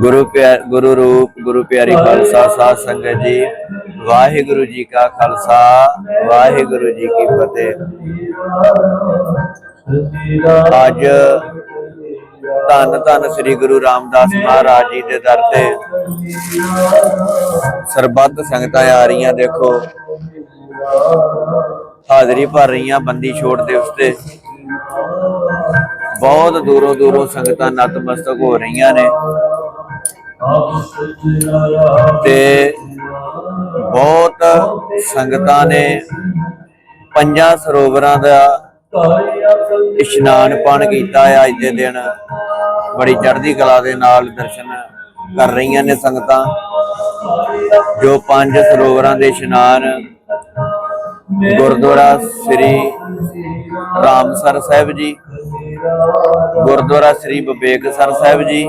ਗੁਰੂ ਪਿਆ ਗੁਰੂ ਰੂਪ, ਗੁਰੂ ਪਿਆਰੀ ਖਾਲਸਾ, ਸਾਧ ਸੰਗਤ ਜੀ, ਵਾਹਿਗੁਰੂ ਜੀ ਕਾ ਖਾਲਸਾ, ਵਾਹਿਗੁਰੂ ਜੀ ਕੀ ਫਤਿਹ। ਅੱਜ ਧੰਨ ਧੰਨ ਸ੍ਰੀ ਗੁਰੂ ਰਾਮਦਾਸ ਮਹਾਰਾਜ ਜੀ ਦੇ ਦਰ ਤੇ ਸਰਬੱਤ ਸੰਗਤਾਂ ਆ ਰਹੀਆਂ, ਦੇਖੋ। ਹਾਜ਼ਰੀ ਭਰ ਰਹੀਆਂ ਬੰਦੀ ਛੋੜ ਦੇ ਤੇ ਬਹੁਤ ਦੂਰੋਂ ਦੂਰੋਂ ਸੰਗਤਾਂ ਨਤਮਸਤਕ ਹੋ ਰਹੀਆਂ ਨੇ। ਤੇ ਬਹੁਤ ਸੰਗਤਾਂ ਨੇ ਪੰਜਾਂ ਸਰੋਵਰਾਂ ਦਾ ਇਸ਼ਨਾਨ ਪਾਣ ਕੀਤਾ ਹੈ ਅੱਜ ਦੇ ਦਿਨ। ਬੜੀ ਚੜ੍ਹਦੀ ਕਲਾ ਦੇ ਨਾਲ ਦਰਸ਼ਨ ਕਰ ਰਹੀਆਂ ਨੇ ਸੰਗਤਾਂ। ਜੋ ਪੰਜ ਸਰੋਵਰਾਂ ਦੇ ਇਸ਼ਨਾਨ ਗੁਰਦੁਆਰਾ ਸ੍ਰੀ ਰਾਮਸਰ ਸਾਹਿਬ ਜੀ ਗੁਰਦੁਆਰਾ ਸ੍ਰੀ ਬਬੇਕਸਰ ਸਾਹਿਬ ਜੀ,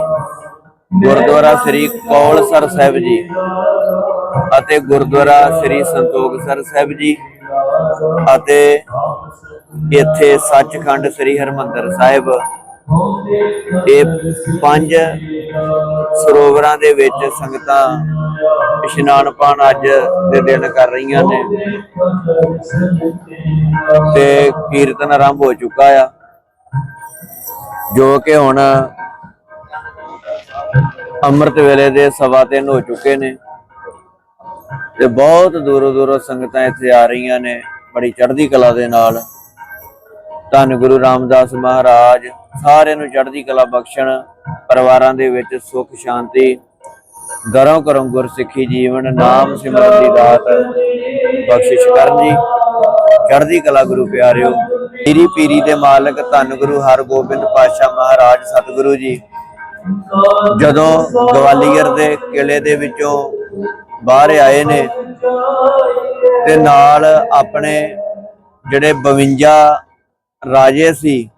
ਗੁਰਦੁਆਰਾ ਸ੍ਰੀ ਕੌਲ ਸਰ ਸਾਹਿਬ ਜੀ ਅਤੇ ਗੁਰਦੁਆਰਾ ਸ੍ਰੀ ਸੰਤੋਖ ਸਰ ਸਾਹਿਬ ਜੀ ਅਤੇ ਇੱਥੇ ਸੱਚਖੰਡ ਸ੍ਰੀ ਹਰਮੰਦਰ ਸਾਹਿਬ। ਇਹ ਪੰਜ ਸਰੋਵਰਾਂ ਦੇ ਵਿੱਚ ਸੰਗਤਾਂ ਇਸ਼ਨਾਨ ਪਾਣ ਅੱਜ ਦੇ ਦਿਨ ਕਰ ਰਹੀਆਂ ਨੇ ਤੇ ਕੀਰਤਨ ਆਰੰਭ ਹੋ ਚੁੱਕਾ ਆ। ਜੋ ਕਿ ਹੁਣ ਅੰਮ੍ਰਿਤ ਵੇਲੇ ਦੇ ਸਵਾ ਤਿੰਨ ਹੋ ਚੁੱਕੇ ਨੇ ਤੇ ਬਹੁਤ ਦੂਰੋਂ ਦੂਰੋਂ ਸੰਗਤਾਂ ਇੱਥੇ ਆ ਰਹੀਆਂ ਨੇ ਬੜੀ ਚੜ੍ਹਦੀ ਕਲਾ ਦੇ ਨਾਲ। ਧੰਨ ਗੁਰੂ ਰਾਮਦਾਸ ਮਹਾਰਾਜ, ਸਾਰਿਆਂ ਨੂੰ ਚੜ੍ਹਦੀ ਕਲਾ ਬਖਸ਼ਣ, ਪਰਿਵਾਰਾਂ ਦੇ ਵਿੱਚ ਸੁੱਖ, ਸ਼ਾਂਤੀ ਗਰੋਂ ਕਰੋਂ ਗੁਰਸਿੱਖੀ ਜੀਵਨ, ਨਾਮ ਸਿਮਰਨ ਦੀ ਦਾਤ ਬਖਸ਼ਿਸ਼ ਕਰਨ ਜੀ। ਚੜ੍ਹਦੀ ਕਲਾ ਗੁਰੂ ਪਿਆਰਿਓ। ਪੀਰੀ ਪੀਰੀ ਦੇ ਮਾਲਕ ਧੰਨ ਗੁਰੂ ਹਰਗੋਬਿੰਦ ਪਾਤਸ਼ਾਹ ਮਹਾਰਾਜ ਸਤਿਗੁਰੂ ਜੀ। ਜਦੋਂ ਗਵਾਲੀਅਰ ਦੇ ਕਿਲੇ ਦੇ ਵਿੱਚੋਂ ਬਾਹਰ ਆਏ ਨੇ ਤੇ ਨਾਲ ਆਪਣੇ ਜਿਹੜੇ 52 ਰਾਜੇ ਸੀ,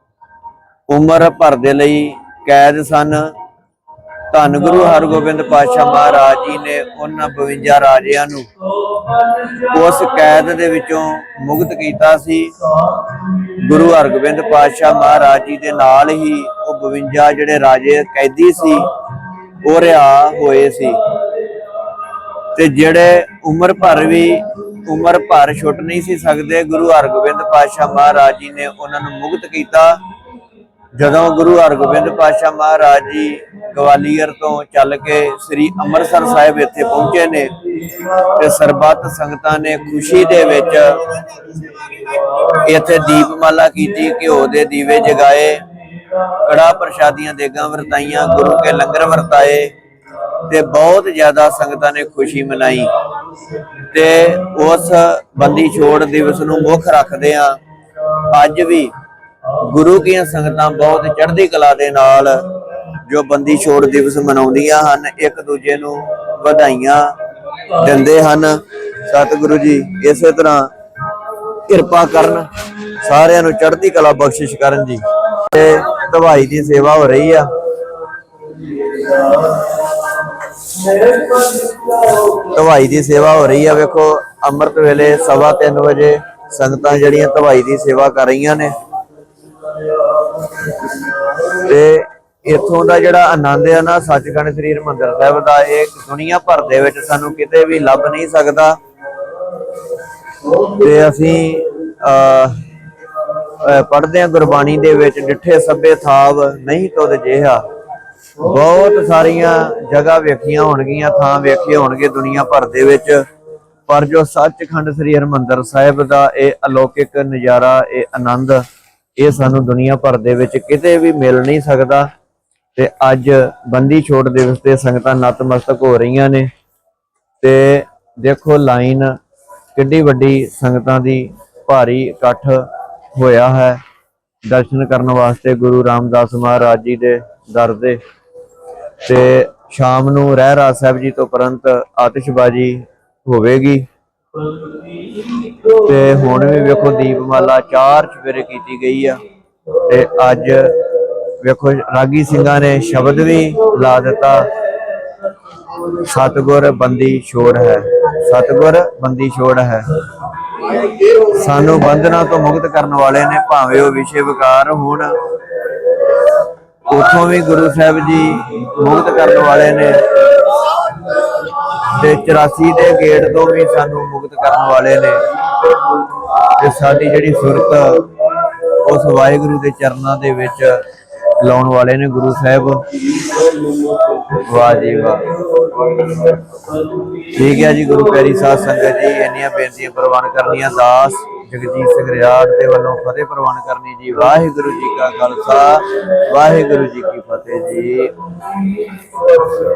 ਉਮਰ ਭਰ ਦੇ ਲਈ ਕੈਦ ਸਨ। ਧੰਨ ਗੁਰੂ ਹਰਗੋਬਿੰਦ ਪਾਤਸ਼ਾਹ ਮਹਾਰਾਜ ਜੀ ਨੇ ਉਹਨਾਂ 52 ਰਾਜਿਆਂ ਨੂੰ ਉਸ ਕੈਦ ਦੇ ਵਿੱਚੋਂ ਮੁਕਤ ਕੀਤਾ ਸੀ। ਗੁਰੂ ਹਰਗੋਬਿੰਦ ਪਾਤਸ਼ਾਹ ਮਹਾਰਾਜ ਜੀ ਦੇ ਨਾਲ ਹੀ ਉਹ 52 ਜਿਹੜੇ ਰਾਜੇ ਕੈਦੀ ਸੀ, ਉਹ ਰਿਹਾ ਹੋਏ ਸੀ। ਤੇ ਜਿਹੜੇ ਉਮਰ ਭਰ ਵੀ, ਉਮਰ ਭਰ ਛੁੱਟ ਨਹੀਂ ਸੀ ਸਕਦੇ, ਗੁਰੂ ਹਰਗੋਬਿੰਦ ਪਾਤਸ਼ਾਹ ਮਹਾਰਾਜ ਜੀ ਨੇ ਉਹਨਾਂ ਨੂੰ ਮੁਕਤ ਕੀਤਾ। ਜਦੋਂ ਗੁਰੂ ਹਰਗੋਬਿੰਦ ਪਾਤਸ਼ਾਹ ਮਹਾਰਾਜ ਜੀ ਗਵਾਲੀਅਰ ਤੋਂ ਚੱਲ ਕੇ ਸ੍ਰੀ ਅੰਮ੍ਰਿਤਸਰ ਸਾਹਿਬ ਇੱਥੇ ਪਹੁੰਚੇ ਨੇ ਤੇ ਸਰਬੱਤ ਸੰਗਤਾਂ ਨੇ ਖੁਸ਼ੀ ਦੇ ਵਿੱਚ ਇੱਥੇ ਦੀਪਮਾਲਾ ਕੀਤੀ, ਘਿਓ ਦੇ ਦੀਵੇ ਜਗਾਏ ਕੜਾ ਪ੍ਰਸ਼ਾਦੀਆਂ ਦੇਗਾਂ ਵਰਤਾਈਆਂ, ਗੁਰੂ ਕੇ ਲੰਗਰ ਵਰਤਾਏ ਤੇ ਬਹੁਤ ਜ਼ਿਆਦਾ ਸੰਗਤਾਂ ਨੇ ਖੁਸ਼ੀ ਮਨਾਈ ਤੇ ਉਸ ਬੰਦੀ ਛੋੜ ਦਿਵਸ ਨੂੰ ਮੁੱਖ ਰੱਖਦੇ ਆ ਅੱਜ ਵੀ ਗੁਰੂ ਕੀਆਂ ਸੰਗਤਾਂ ਬਹੁਤ ਚੜ੍ਹਦੀ ਕਲਾ ਦੇ ਨਾਲ ਜੋ ਬੰਦੀ ਛੋੜ ਦਿਵਸ ਮਨਾਉਂਦੀਆਂ ਹਨ, ਇੱਕ ਦੂਜੇ ਨੂੰ ਵਧਾਈਆਂ ਦਿੰਦੇ ਹਨ। ਸਤਿਗੁਰੂ ਜੀ, ਇਸੇ ਤਰ੍ਹਾਂ ਕਿਰਪਾ ਕਰਨ ਸਾਰਿਆਂ ਨੂੰ ਚੜ੍ਹਦੀ ਕਲਾ ਬਖਸ਼ਿਸ਼ ਕਰਨ ਜੀ। ਤੇ ਦਵਾਈ ਦੀ ਸੇਵਾ ਹੋ ਰਹੀ ਆ। ਦਵਾਈ ਦੀ ਸੇਵਾ ਹੋ ਰਹੀ ਆ। ਵੇਖੋ, ਅੰਮ੍ਰਿਤ ਵੇਲੇ ਸਵਾ ਤਿੰਨ ਵਜੇ ਸੰਗਤਾਂ ਜਿਹੜੀਆਂ ਦਵਾਈ ਦੀ ਸੇਵਾ ਕਰ ਰਹੀਆਂ ਨੇ ਤੇ ਇੱਥੋਂ ਦਾ ਜਿਹੜਾ ਆਨੰਦ ਹੈ ਨਾ, ਸੱਚਖੰਡ ਸ੍ਰੀ ਹਰਿਮੰਦਰ ਸਾਹਿਬ ਦਾ, ਇਹ ਦੁਨੀਆ ਭਰ ਦੇ ਵਿੱਚ ਸਾਨੂੰ ਕਿਤੇ ਵੀ ਲੱਭ ਨਹੀਂ ਸਕਦਾ। ਤੇ ਅਸੀਂ ਪੜਦੇ ਆ ਗੁਰਬਾਣੀ ਦੇ ਵਿੱਚ, ਡਿੱਠੇ ਸੱਬੇ ਥਾਵ ਨਹੀਂ ਤੁਧ ਜਿਹਾ। ਬਹੁਤ ਸਾਰੀਆਂ ਜਗ੍ਹਾ ਵੇਖੀਆਂ ਹੋਣਗੀਆਂ, ਥਾਂ ਵੇਖੇ ਹੋਣਗੇ ਦੁਨੀਆ ਭਰ ਦੇ ਵਿੱਚ। ਪਰ ਜੋ ਸੱਚਖੰਡ ਸ੍ਰੀ ਹਰਿਮੰਦਰ ਸਾਹਿਬ ਦਾ ਇਹ ਅਲੌਕਿਕ ਨਜ਼ਾਰਾ, ਇਹ ਆਨੰਦ ਇਹ ਸਾਨੂੰ ਦੁਨੀਆ ਭਰ ਦੇ ਵਿੱਚ ਕਿਤੇ ਵੀ ਮਿਲ ਨਹੀਂ ਸਕਦਾ ਤੇ ਅੱਜ ਬੰਦੀ ਛੋੜ ਦਿਵਸ ਤੇ ਸੰਗਤਾਂ ਨਤਮਸਤਕ ਹੋ ਰਹੀਆਂ ਨੇ ਤੇ ਦੇਖੋ ਲਾਈਨ ਕਿੱਡੀ ਵੱਡੀ ਸੰਗਤਾਂ ਦੀ ਭਾਰੀ ਇਕੱਠ ਹੋਇਆ ਹੈ। ਦਰਸ਼ਨ ਕਰਨ ਵਾਸਤੇ ਗੁਰੂ ਰਾਮਦਾਸ ਮਹਾਰਾਜ ਜੀ ਦੇ ਦਰ ਦੇ ਤੇ ਸ਼ਾਮ ਨੂੰ ਰਹਿਰਾ ਸਾਹਿਬ ਜੀ ਤੋਂ ਪ੍ਰੰਤ ਆਤਿਸ਼ਬਾਜੀ ਹੋਵੇਗੀ। ਤੇ ਹੁਣ ਵੀ ਵੇਖੋ ਦੀਪਮਾਲਾ ਚਾਰ ਚਵੇਰੇ ਕੀਤੀ ਗਈ ਆ। ਤੇ ਅੱਜ ਵੇਖੋ ਰਾਗੀ ਸਿੰਘਾਂ ਨੇ ਸ਼ਬਦ ਵੀ ਲਾ ਦਿੱਤਾ। ਸਤਗੁਰ ਬੰਦੀ ਛੋੜ ਹੈ। ਸਤਗੁਰ ਬੰਦੀ ਛੋੜ ਹੈ। ਸਾਨੂੰ ਬੰਧਨਾਂ ਤੋਂ ਮੁਕਤ ਕਰਨ ਵਾਲੇ ਨੇ ਭਾਵੇਂ ਉਹ ਵਿਸ਼ੇ ਵਿਕਾਰ ਹੋਣ। ਉਥੋਂ ਵੀ ਗੁਰੂ ਸਾਹਿਬ ਜੀ ਮੁਕਤ ਕਰਨ ਵਾਲੇ ਨੇ। ਤੇ 84 ਦੇ ਗੇਟ ਤੋਂ ਵੀ ਸਾਨੂੰ ਮੁਕਤ ਕਰਨ ਵਾਲੇ ਨੇ। ਤੇ ਸਾਡੀ ਜਿਹੜੀ ਸੁਰਤ ਉਸ ਵਾਹਿਗੁਰੂ ਦੇ ਚਰਨਾਂ ਦੇ ਵਿੱਚ ਲਾਉਣ ਵਾਲੇ ਨੇ, ਗੁਰੂ ਸਾਹਿਬ। ਵਾਹ ਜੀ ਵਾਹ। ਠੀਕ ਹੈ ਜੀ, ਗੁਰੂ ਪਿਆਰੀ ਸਾਧ ਸੰਗਤ ਜੀ, ਇੰਨੀਆਂ ਬੇਨਤੀਆਂ ਪ੍ਰਵਾਨ ਕਰਨੀਆਂ। ਦਾਸ ਜਗਜੀਤ ਸਿੰਘ ਰਿਆੜ ਦੇ ਵੱਲੋਂ ਫਤਿਹ ਪ੍ਰਵਾਨ ਕਰਨੀ ਜੀ। ਵਾਹਿਗੁਰੂ ਜੀ ਕਾ ਖਾਲਸਾ, ਵਾਹਿਗੁਰੂ ਜੀ ਕੀ ਫਤਿਹ ਜੀ।